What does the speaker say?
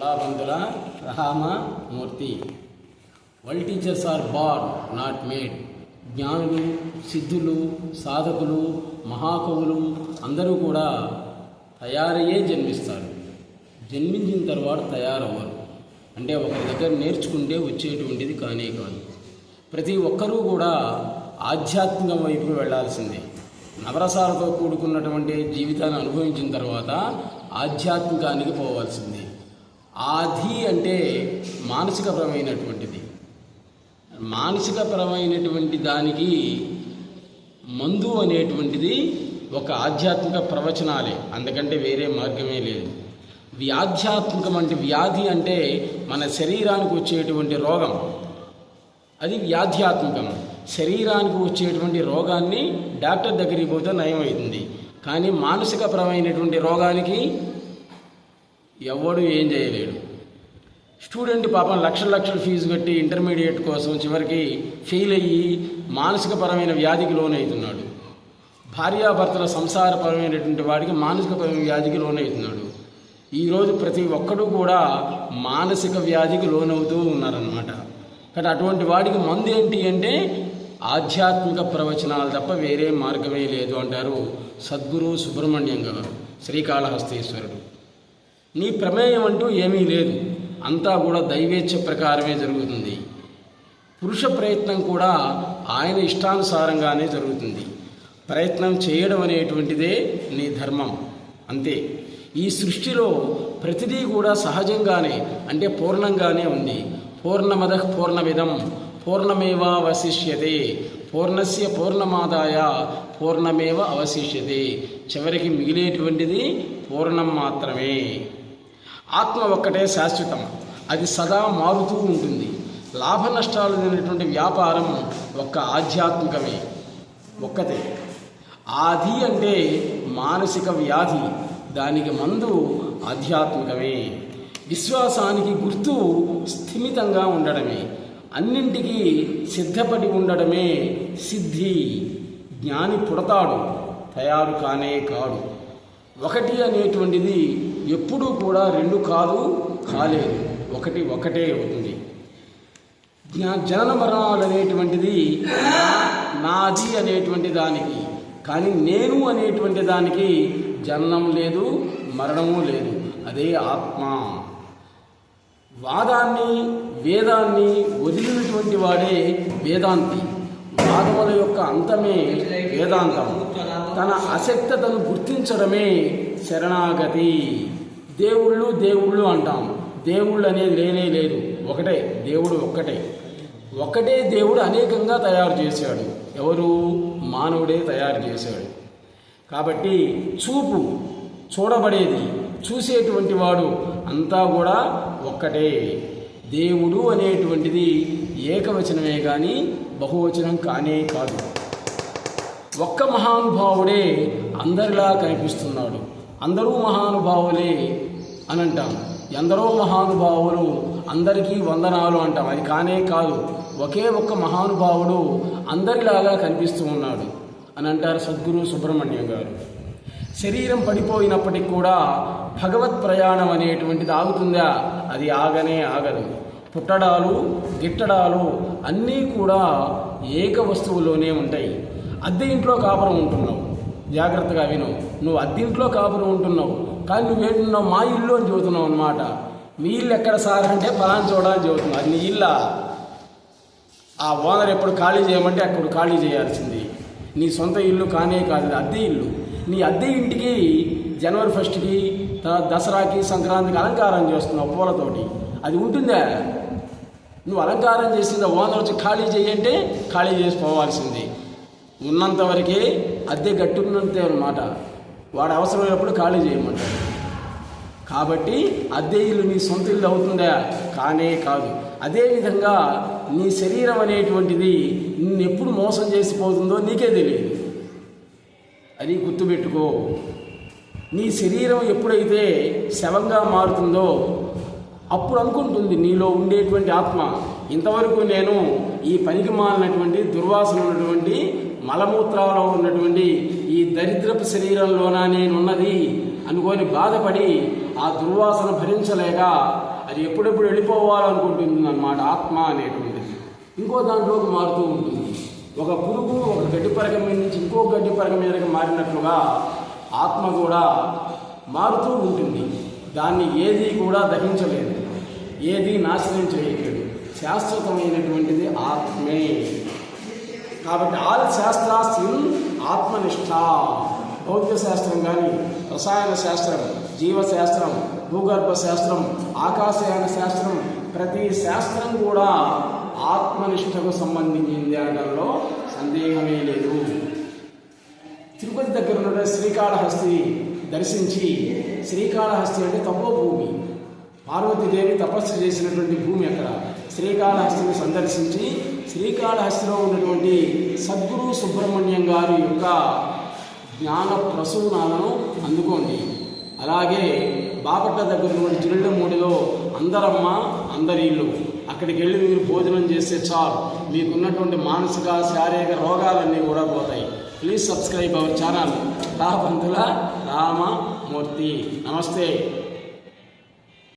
Kalabandhula Ramamurthy world teachers are born not made. జ్ఞానులు సిద్ధులు సాధకులు మహాకవులు అందరూ కూడా తయారయ్యే జన్మిస్తారు. జన్మించిన తర్వాత తయారవ్వరు. అంటే ఒకరి దగ్గర నేర్చుకుంటే వచ్చేటువంటిది కానే కాదు. ప్రతి ఒక్కరూ కూడా ఆధ్యాత్మికం వైపు వెళ్ళాల్సిందే. నవరసాలతో కూడుకున్నటువంటి జీవితాన్ని అనుభవించిన తర్వాత ఆధ్యాత్మికానికి పోవాల్సిందే. ఆధి అంటే మానసికపరమైనటువంటిది. మానసికపరమైనటువంటి దానికి మందు అనేటువంటిది ఒక ఆధ్యాత్మిక ప్రవచనాలే. అందుకంటే వేరే మార్గమే లేదు. వ్యాధ్యాత్మికం అంటే వ్యాధి అంటే మన శరీరానికి వచ్చేటువంటి రోగం. అది వ్యాధ్యాత్మికం. శరీరానికి వచ్చేటువంటి రోగాన్ని డాక్టర్ దగ్గరికి పోతే నయమవుతుంది కానీ మానసికపరమైనటువంటి రోగానికి ఎవడు ఏం చేయలేడు. స్టూడెంట్ పాపం లక్షల లక్షల ఫీజు కట్టి ఇంటర్మీడియట్ కోసం చివరికి ఫెయిల్ అయ్యి మానసికపరమైన వ్యాధికి లోనవుతున్నాడు భార్యాభర్తల సంసారపరమైనటువంటి వాడికి మానసికపరమైన వ్యాధికి లోనవుతున్నాడు ఈరోజు ప్రతి ఒక్కడు కూడా మానసిక వ్యాధికి లోనవుతూ ఉన్నారనమాట కానీ అటువంటి వాడికి మందు ఏంటి అంటే ఆధ్యాత్మిక ప్రవచనాలు తప్ప వేరే మార్గమే లేదు అంటారు సద్గురు సుబ్రహ్మణ్యం గారు శ్రీకాళహస్తీశ్వరుడు. నీ ప్రమేయం అంటూ ఏమీ లేదు. అంతా కూడా దైవేచ్ఛ ప్రకారమే జరుగుతుంది. పురుష ప్రయత్నం కూడా ఆయన ఇష్టానుసారంగానే జరుగుతుంది. ప్రయత్నం చేయడం అనేటువంటిదే నీ ధర్మం. అంతే. ఈ సృష్టిలో ప్రతిదీ కూడా సహజంగానే అంటే పూర్ణంగానే ఉంది. పూర్ణమద పూర్ణమిదం పూర్ణమేవ అవశిష్యతే. పూర్ణస్య పూర్ణమాదాయ పూర్ణమేవ అవశిష్యతే. చివరికి మిగిలేటువంటిది పూర్ణం మాత్రమే. ఆత్మ ఒక్కటే శాశ్వతం. అది సదా మారుతూ ఉంటుంది. లాభ నష్టాలు లేనటువంటి వ్యాపారం ఒక్క ఆధ్యాత్మికమే. ఒక్కతే. ఆది అంటే మానసిక వ్యాధి. దానికి మందు ఆధ్యాత్మికమే. విశ్వాసానికి గుర్తు స్థిమితంగా ఉండడమే. అన్నింటికీ సిద్ధపడి ఉండడమే సిద్ధి. జ్ఞాని పుడతాడు. తయారు కానే కాడు. ఒకటి అనేటువంటిది ఎప్పుడూ కూడా రెండు కాదు కాలేదు. ఒకటి ఒకటే అవుతుంది. జ్ఞా జనన మరణాలు అనేటువంటిది నా- నాది అనేటువంటి దానికి. కానీ నేను అనేటువంటి దానికి జననం లేదు మరణము లేదు. అదే ఆత్మ. వాదాన్ని వేదాన్ని వదిలినటువంటి వాడే వేదాంతి. వాదముల యొక్క అంతమే వేదాంతం తన అశక్తతను గుర్తించడమే శరణాగతి. దేవుళ్ళు దేవుళ్ళు అంటాం. దేవుళ్ళు అనేది లేనే లేదు. ఒకటే దేవుడు ఒక్కటే. ఒకటే దేవుడు అనేకంగా తయారు చేశాడు. ఎవరు? మానవుడే తయారు చేశాడు. కాబట్టి చూపు చూడబడేది చూసేటువంటి వాడు అంతా కూడా ఒక్కటే. దేవుడు అనేటువంటిది ఏకవచనమే కానీ బహువచనం కానే కాదు. ఒక్క మహానుభావుడే అందరిలా కనిపిస్తున్నాడు. అందరూ మహానుభావులే అని అంటాం ఎందరో మహానుభావులు అందరికీ వందనాలు అంటాం. అది కానే కాదు. ఒకే ఒక్క మహానుభావుడు అందరిలాగా కనిపిస్తూ ఉన్నాడు అని అంటారు సద్గురు సుబ్రహ్మణ్యం గారు. శరీరం పడిపోయినప్పటికి కూడా భగవత్ ప్రయాణం అనేటువంటిది ఆగుతుందా? అది ఆగనే ఆగదు. పుట్టడాలు గిట్టడాలు అన్నీ కూడా ఏక వస్తువులోనే ఉంటాయి. అద్దె ఇంట్లో కాపురం ఉంటున్నావు. జాగ్రత్తగా విను. నువ్వు అద్దెంట్లో కాపురం ఉంటున్నావు. కానీ నువ్వేంటున్నావు మా ఇల్లు అని చెబుతున్నావు అనమాట మీ ఇల్లు ఎక్కడ సార్ అంటే ఫలాన్ చూడాలని చెబుతున్నావు. అది నీ ఇల్లా? ఆ ఓనర్ ఎప్పుడు ఖాళీ చేయమంటే అక్కడ ఖాళీ చేయాల్సింది. నీ సొంత ఇల్లు కానే కాదు అద్దె ఇల్లు. నీ అద్దె ఇంటికి జనవరి ఫస్ట్కి దసరాకి సంక్రాంతికి అలంకారం చేస్తున్నావు పూలతోటి. అది ఉంటుందా? నువ్వు అలంకారం చేసిన ఓనర్ వచ్చి ఖాళీ చేయంటే ఖాళీ చేసి పోవాల్సింది. ఉన్నంత వరకే అద్దె గట్టున్నంతే అనమాట వాడు అవసరమైనప్పుడు ఖాళీ చేయమంటాడు. కాబట్టి అద్దె ఇల్లు నీ సొంత ఇల్లు అవుతుందా? కానే కాదు. అదేవిధంగా నీ శరీరం అనేటువంటిది నిన్ను ఎప్పుడు మోసం చేసిపోతుందో నీకే తెలియదు. అది గుర్తుపెట్టుకో. నీ శరీరం ఎప్పుడైతే శవంగా మారుతుందో అప్పుడు అనుకుంటుంది నీలో ఉండేటువంటి ఆత్మ. ఇంతవరకు నేను ఈ పనికి మాలినటువంటి దుర్వాసన ఉన్నటువంటి మలమూత్రాలలో ఉన్నటువంటి ఈ దరిద్రపు శరీరంలోన నేనున్నది అనుకొని బాధపడి ఆ దుర్వాసన భరించలేక అది ఎప్పుడెప్పుడు వెళ్ళిపోవాలనుకుంటుంది అన్నమాట. ఆత్మ అనేటువంటిది. ఇంకో దాంట్లోకి మారుతూ ఉంటుంది. ఒక పురుగు ఒక గడ్డి పరగ మీద నుంచి ఇంకో గడ్డి పరగ మీదకి మారినట్లుగా ఆత్మ కూడా మారుతూ ఉంటుంది. దాన్ని ఏది కూడా దహించలేదు. ఏది నాశనం చేయలేదు శాశ్వతమైనటువంటిది ఆత్మే. కాబట్టి ఆల్ శాస్త్రాస్ ఇన్ ఆత్మనిష్ట. భౌతిక శాస్త్రం కానీ రసాయన శాస్త్రం జీవశాస్త్రం భూగర్భ శాస్త్రం ఆకాశయాన శాస్త్రం ప్రతి శాస్త్రం కూడా ఆత్మనిష్టకు సంబంధించింది అనడంలో సందేహమే లేదు. తిరుపతి దగ్గర ఉన్న శ్రీకాళహస్తి దర్శించి శ్రీకాళహస్తి అంటే తపోభూమి. పార్వతీదేవి తపస్సు చేసినటువంటి భూమి అక్కడ. శ్రీకాళహస్తిని సందర్శించి శ్రీకాళహస్తిలో ఉన్నటువంటి సద్గురు సుబ్రహ్మణ్యం గారి యొక్క జ్ఞాన ప్రసూనాలను అందుకోండి. అలాగే బాపట్ల దగ్గర ఉన్నటువంటి జిల్లమూడిలో అందరమ్మ అందరిల్లు. అక్కడికి వెళ్ళి మీరు భోజనం చేస్తే చాలు. మీకున్నటువంటి మానసిక శారీరక రోగాలన్నీ కూడా పోతాయి. Please subscribe our channel. Rapanthula Ramamurthy. నమస్తే.